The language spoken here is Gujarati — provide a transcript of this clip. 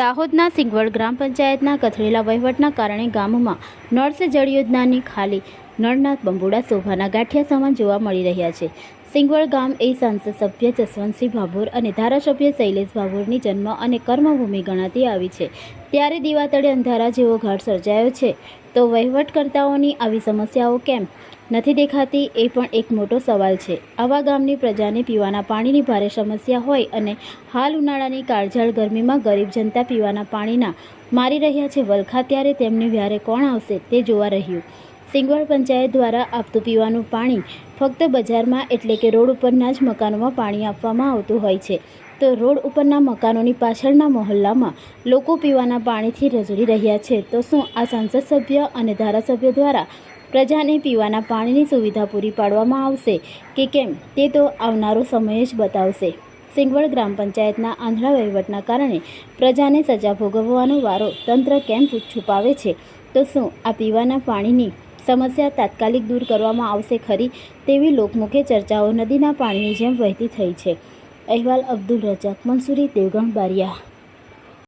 દાહોદના સિંગવડ ગ્રામ પંચાયતના કથળેલા વહીવટના કારણે ગામમાં નળ સે જળ યોજનાની ખાલી નળના બંબુડા શોભાના ગાંઠિયા સમાન જોવા મળી રહ્યા છે. સિંગવડ ગામ એ સાંસદ સભ્ય જસવંતસિંહ ભાભોર અને ધારાસભ્ય શૈલેષ ભાભોરની જન્મ અને કર્મભૂમિ ગણાતી આવી છે. ત્યારે દીવાતળે અંધારા જેવો ઘાટ સર્જાયો છે. તો વહીવટકર્તાઓની આવી સમસ્યાઓ કેમ? નથી દેખાતી એ પણ એક મોટો સવાલ છે. આવા ગામની પ્રજાને પીવાના પાણીની ભારે સમસ્યા હોય અને હાલ ઉનાળાની કાળઝાળ ગરમીમાં ગરીબ જનતા પીવાના પાણીના મારી રહ્યા છે વલખા, ત્યારે તેમની વ્યારે કોણ આવશે તે જોવા રહ્યું. સિંગવડ પંચાયત દ્વારા આપતું પીવાનું પાણી ફક્ત બજારમાં એટલે કે રોડ ઉપરના જ મકાનોમાં પાણી આપવામાં આવતું હોય છે. તો રોડ ઉપરના મકાનોની પાછળના મહોલ્લામાં લોકો પીવાના પાણીથી રજડી રહ્યા છે. તો શું આ સાંસદ સભ્ય અને ધારાસભ્ય દ્વારા પ્રજાને પીવાના પાણીની સુવિધા પૂરી પાડવામાં આવશે કે કેમ તે તો આવનારો સમય જ બતાવશે. સિંગવડ ગ્રામ પંચાયતના આંધળા વહીવટના કારણે પ્રજાને સજા ભોગવવાનો વારો તંત્ર કેમ છુપાવે છે? તો શું આ પીવાના પાણીની સમસ્યા તાત્કાલિક દૂર કરવામાં આવશે ખરી તેવી લોકમુખે ચર્ચાઓ નદીના પાણીની જેમ વહેતી થઈ છે. અહેવાલ અબ્દુલ રજાક મંસૂરી દેવગણ બારિયા.